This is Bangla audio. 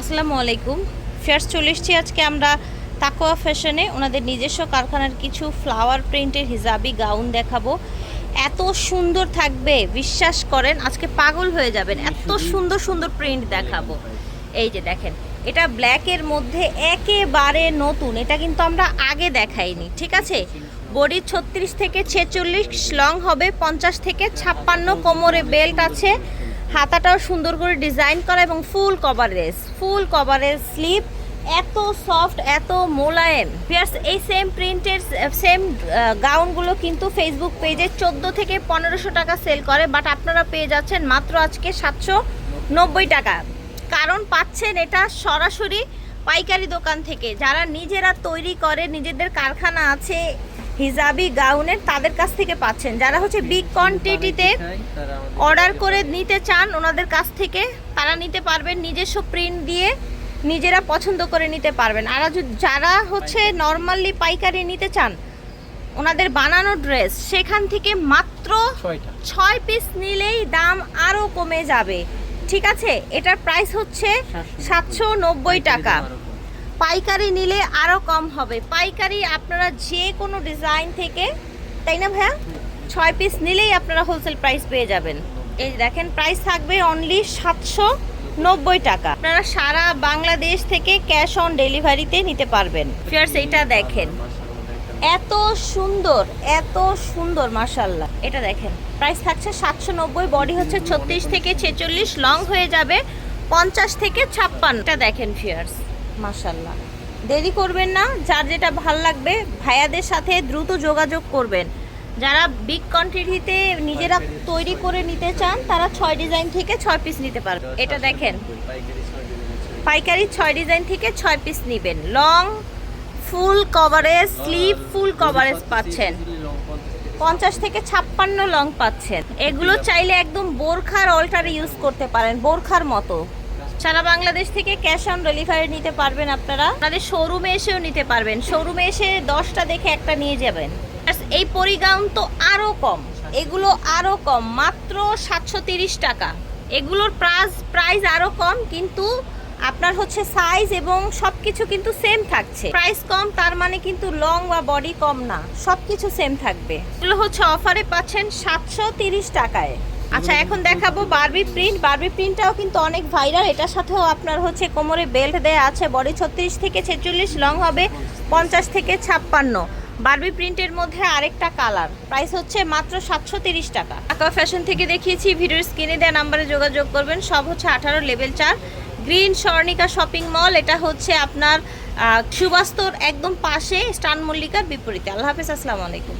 আসসালামু আলাইকুম। ফেয়ার্স চলে এসেছি আজকে আমরা তাকোয়া ফ্যাশনে। ওনাদের নিজস্ব কারখানার কিছু ফ্লাওয়ার প্রিন্টের হিজাবি গাউন দেখাবো। এত সুন্দর থাকবে বিশ্বাস করেন আজকে পাগল হয়ে যাবেন। এত সুন্দর সুন্দর প্রিন্ট দেখাবো। এই যে দেখেন এটা ব্ল্যাকের মধ্যে একেবারে নতুন। এটা কিন্তু আমরা আগে দেখাইনি ঠিক আছে? বডি ছত্রিশ থেকে ছেচল্লিশ লং হবে পঞ্চাশ থেকে ছাপ্পান্ন। কোমরে বেল্ট আছে। হাতাটাও সুন্দর করে ডিজাইন করা এবং full coverage full coverage sleeve এত সফট, এত মোলায়েম। পিয়ার্স এই সেম প্রিন্টের সেম গাউনগুলো কিন্তু ফেসবুক পেজে চোদ্দ থেকে পনেরোশো টাকা সেল করে বাট আপনারা পেয়ে যাচ্ছেন মাত্র আজকে সাতশো নব্বই টাকা। কারণ পাচ্ছেন এটা সরাসরি পাইকারি দোকান থেকে। যারা নিজেরা তৈরি করে, নিজেদের কারখানা আছে হিজাবি গাউনের তাদের কাছ থেকে পাচ্ছেন। যারা হচ্ছে বিগ কোয়ান্টিটিতে অর্ডার করে নিতে চান ওনাদের কাছ থেকে তারা নিতে পারবেন নিজস্ব প্রিন্ট দিয়ে নিজেরা পছন্দ করে নিতে পারবেন। আর যারা হচ্ছে নর্মালি পাইকারি নিতে চান ওনাদের বানানো ড্রেস সেখান থেকে মাত্র ছয় পিস নিলেই দাম আরও কমে যাবে। ঠিক আছে? এটার প্রাইস হচ্ছে সাতশো নব্বই। টাকা। পাইকারি নিলে আরও কম হবে। পাইকারি আপনারা যে কোনো ডিজাইন থেকে, তাই না ভাইয়া? ছয় পিস নিলেই আপনারা হোলসেল প্রাইস পেয়ে যাবেন। এই দেখেন প্রাইস থাকবে অনলি সাতশো নব্বই টাকা। আপনারা সারা বাংলাদেশ থেকে ক্যাশ অন ডেলিভারিতে নিতে পারবেন। ফিয়ার্স এইটা দেখেন। এত সুন্দর এত সুন্দর মার্শাল্লাহ এটা দেখেন প্রাইস থাকছে সাতশো নব্বই বডি হচ্ছে ছত্রিশ থেকে ছেচল্লিশ লং হয়ে যাবে পঞ্চাশ থেকে ছাপ্পান্ন। এটা দেখেন ফিয়ার্স মার্শাল্লাহ দেরি করবেন না যার যেটা ভালো লাগবে ভাইয়াদের সাথে দ্রুত যোগাযোগ করবেন। যারা বিগ কোয়ান্টিটিতে নিজেরা তৈরি করে নিতে চান তারা ছয় ডিজাইন থেকে ছয় পিস নিতে পারবে। এটা দেখেন। পাইকারি ছয় ডিজাইন থেকে ছয় পিস নেবেন। Long full coverage sleeve full coverage পাচ্ছেন। পঞ্চাশ থেকে ছাপ্পান্ন লং পাচ্ছেন। এগুলো চাইলে একদম বোরখার অল্টারে ইউজ করতে পারেন বোরখার মতো। সারা বাংলাদেশ থেকে ক্যাশ অন ডেলিভারি নিতে পারবেন আপনারা। আপনাদের শোরুমে এসেও নিতে পারবেন। শোরুমে এসে দশটা দেখে একটা নিয়ে যাবেন। এই পরিগাউন তো আরও কম। এগুলো আরও কম, মাত্র সাতশো টাকা। এগুলোর প্রাইস প্রাইস আরও কম, কিন্তু আপনার হচ্ছে সাইজ এবং সব কিছু কিন্তু সেম থাকছে। প্রাইস কম, তার মানে কিন্তু লং বা বডি কম না সব কিছু সেম থাকবে। এগুলো হচ্ছে অফারে পাচ্ছেন সাতশো তিরিশ টাকায়। আচ্ছা এখন দেখাবো বারবি প্রিন্ট বারবি প্রিন্টটাও কিন্তু অনেক ভাইরাল এটার সাথেও আপনার হচ্ছে কোমরে বেল্ট দেয়া আছে। বডি ছত্রিশ থেকে ছেচল্লিশ লং হবে পঞ্চাশ থেকে ছাপ্পান্ন। বারবি প্রিন্টের মধ্যে আরেকটা কালার প্রাইস হচ্ছে মাত্র সাতশো তিরিশ টাকা। আকা ফ্যাশন থেকে দেখিয়েছি, ভিডিওর স্ক্রিনে দেওয়া নাম্বারে যোগাযোগ করবেন। সব হচ্ছে আঠারো লেভেল চার। গ্রিন স্বর্ণিকা শপিং মল এটা হচ্ছে আপনার সুবাস্তর একদম পাশে স্টান মল্লিকার বিপরীতে। আল্লাহ হাফিজ, আসসালামু আলাইকুম।